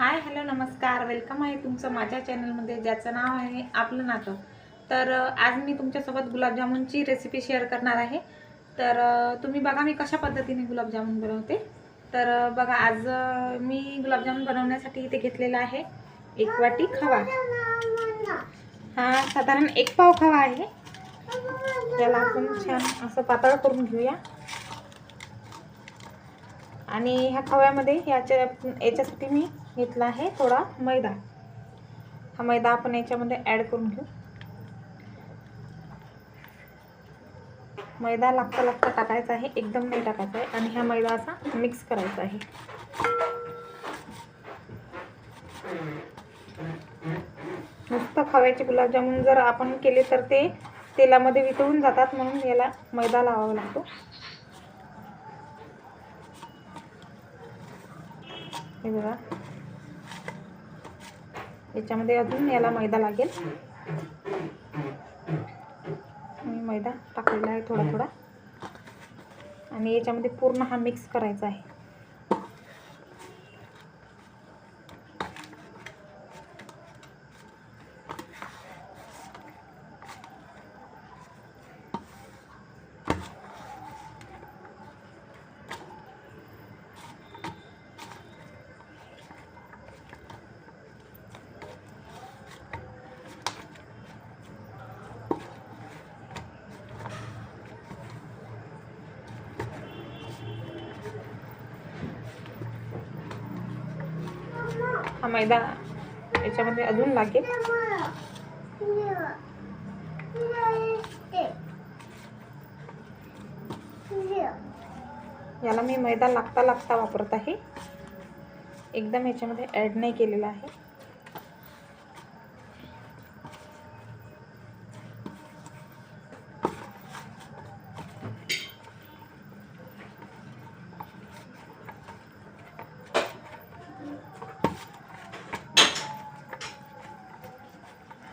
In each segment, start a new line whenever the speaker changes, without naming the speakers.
Hi hello नमस्कार. Welcome आहे तुमचं माझ्या चॅनलमध्ये ज्याचं नाव आहे आपलं नातं तर आज मी तुमच्यासोबत गुलाबजामुनची रेसिपी शेअर करणार आहे. तर तुम्ही बघा मी कशा पद्धतीने गुलाबजामुन बनवते. तर बघा आज मी गुलाबजामुन बनवण्यासाठी इथे घेतलेला आहे एक वाटी खवा. हा साधारण एक पाव खवा आहे. त्याला आपण छान असं पातळ करून घेऊया. आणि ह्या खव्यामध्ये याच्या याच्यासाठी मी घेतला आहे थोडा मैदा. हा मैदा आपण याच्यामध्ये ॲड करून घेऊ. मैदा लागता लागता टाकायचा आहे एकदम नाही टाकायचा आहे आणि हा मैदा असा मिक्स करायचा आहे. नुसतं खव्याचे गुलाबजामुन जर आपण केले तर ते तेलामध्ये वितळून जातात म्हणून याला मैदा लावावा लागतो. हे बघा. याच्यामध्ये अजून याला मैदा लागेल. मी मैदा टाकलेला आहे थोडा थोडा. आणि याच्यामध्ये पूर्ण हा मिक्स करायचा आहे. हा मैदा याच्यामध्ये अजून लागेल. याला मी मैदा लागता लागता वापरत आहे. एकदम याच्यामध्ये ॲड नाही केलेला आहे.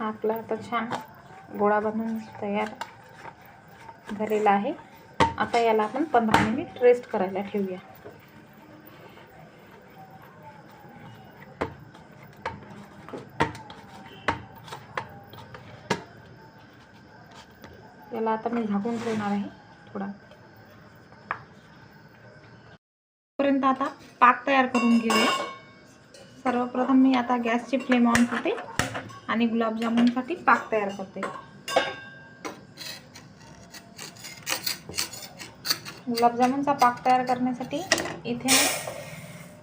आपला आता छान गोळा बनवून तयार झालेला आहे. आता याला आपण पंधरा मिनिट रेस्ट करायला ठेवूया. याला आता मी झाकून ठेवणार आहे थोडा. पर्यंत आता पाक तयार करून घेऊया. सर्वप्रथम मी आता गॅसची फ्लेम ऑन करते. आणि गुलाबजामुनसाठी पाक तयार करते. गुलाबजामुनचा पाक तयार करण्यासाठी इथे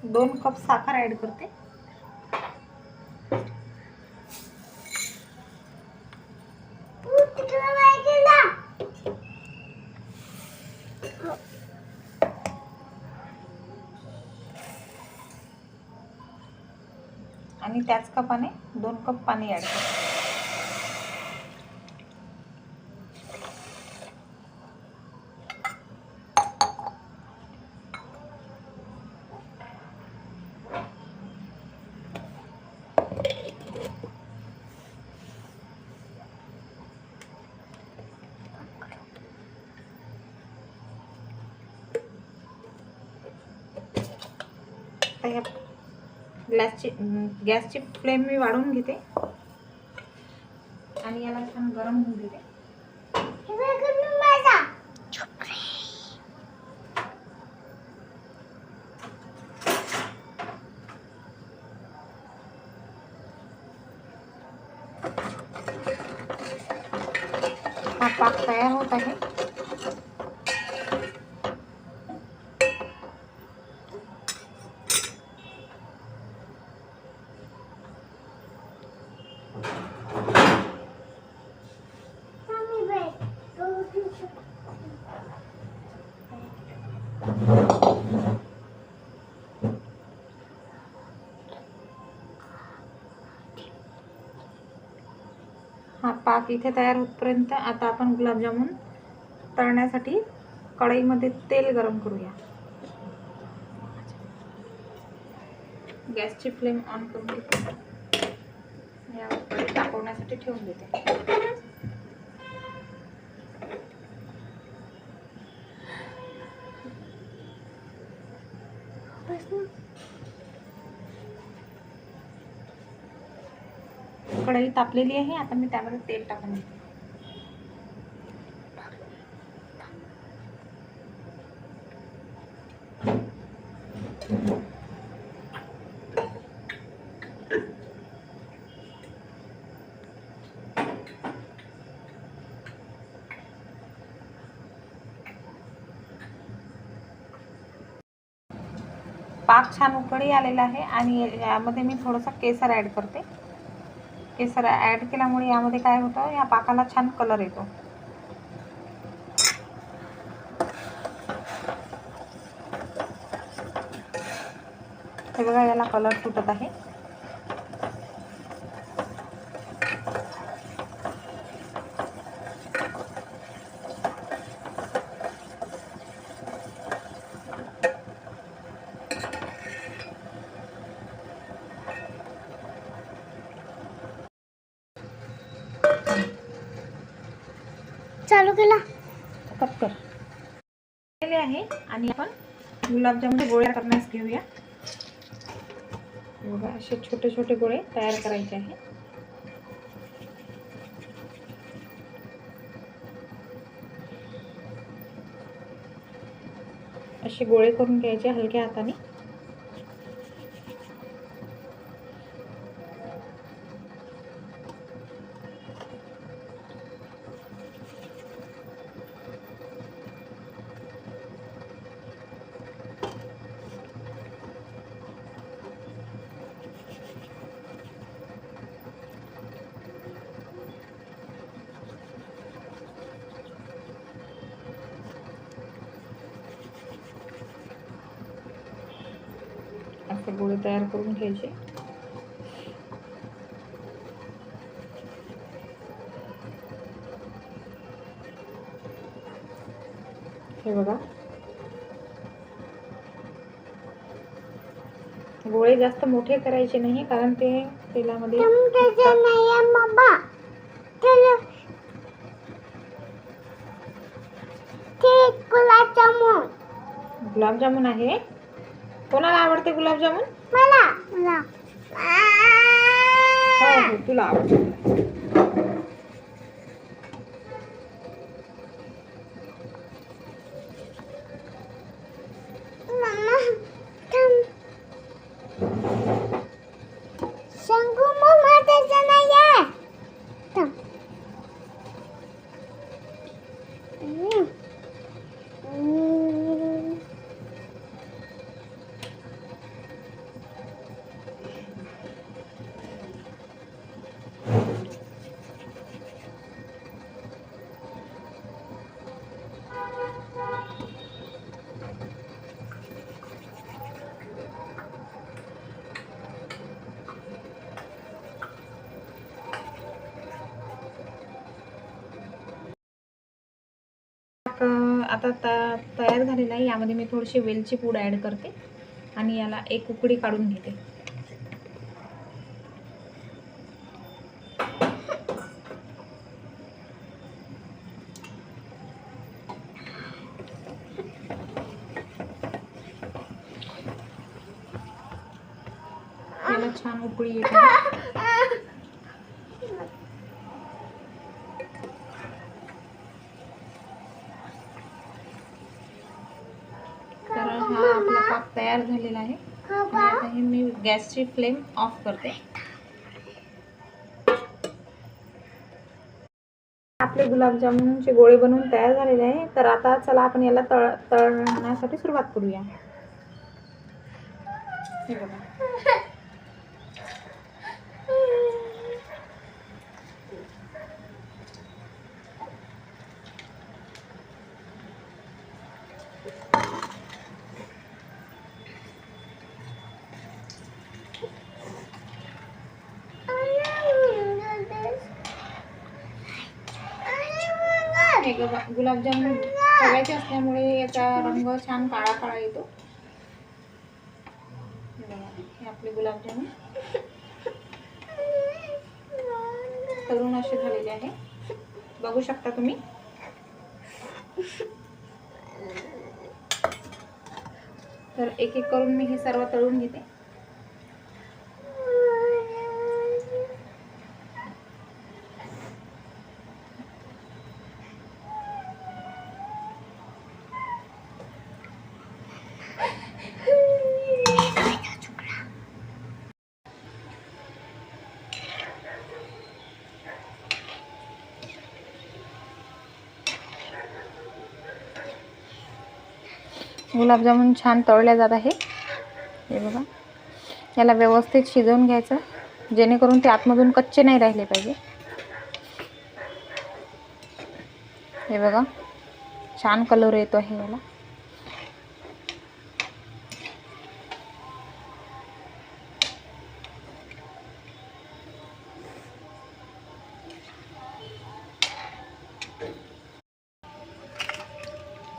दोन कप साखर ॲड करते. आणि त्याच कपाने दोन कप पाणी ॲड करते आता ग्लासची गॅसची गॅसची फ्लेम मी वाढवून घेते. आणि याला छान गरम होऊन देते. हा पाक तयार होत आहे. हा पाक इथे तयार होतपर्यंत आता आपण गुलाबजामुन तळण्यासाठी कढईमध्ये तेल गरम करूया. गॅसची फ्लेम ऑन करून घेते यावर तापवण्यासाठी ठेवून देते. कढई तापलेली आहे आता मी त्यामध्ये तेल टाकून देते. पाक छान उकळी आलेला आहे आणि यामध्ये मी थोडंसं केसर ॲड करते. केसर ॲड केल्यामुळे यामध्ये काय होतं या पाकाला छान कलर येतो. हे बघा याला कलर सुटत आहे.
केला
कट कर. केले आहे. आणि आपण गुलाबजामुनचे गोळे करण्यास घेऊया. बघा असे छोटे छोटे गोळे तयार करायचे आहे. असे गोळे करून घ्यायचे हलक्या हाताने. असे गोळे तयार करून घ्यायचे. हे बघा. गोळे जास्त मोठे करायचे नाही कारण ते तेलामध्ये
गुलाबजामुन
आहे. कोणाला आवडते गुलाबजामुन?
मला.
तुला आवडते. आता त- तयार झालेला आहे. यामध्ये मी थोडीशी वेलची पूड ॲड करते आणि याला एक उकडी काढून घेते याला छान उकळी येते तर हा आपला पाक तयार झालेला आहे. आता हे मी गॅसची फ्लेम ऑफ करते. आपले गुलाबजामुनचे गोळे बनवून तयार झालेले आहे. तर आता चला आपण याला तळ तळण्यासाठी सुरुवात करूया. हे बघा. हे ग गुलाबजामुन खव्याचे असल्यामुळे याचा रंग छान काळा काळा येतो. हे आपले गुलाबजामुन. तळून असे झालेले आहे. बघू शकता तुम्ही. तर एक एक करून मी हे सर्व तळून घेते. गुलाबजामुन छान तळल्या जात आहे. हे बघा. याला व्यवस्थित शिजवून घ्यायचं. जेणेकरून ते आतमधून कच्चे नाही राहिले पाहिजे. हे बघा. छान कलर येतो आहे याला.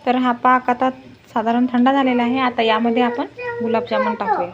तर हा पाक आता साधारण थंड झालेला आहे. आता यामध्ये आपण गुलाबजामुन टाकूया.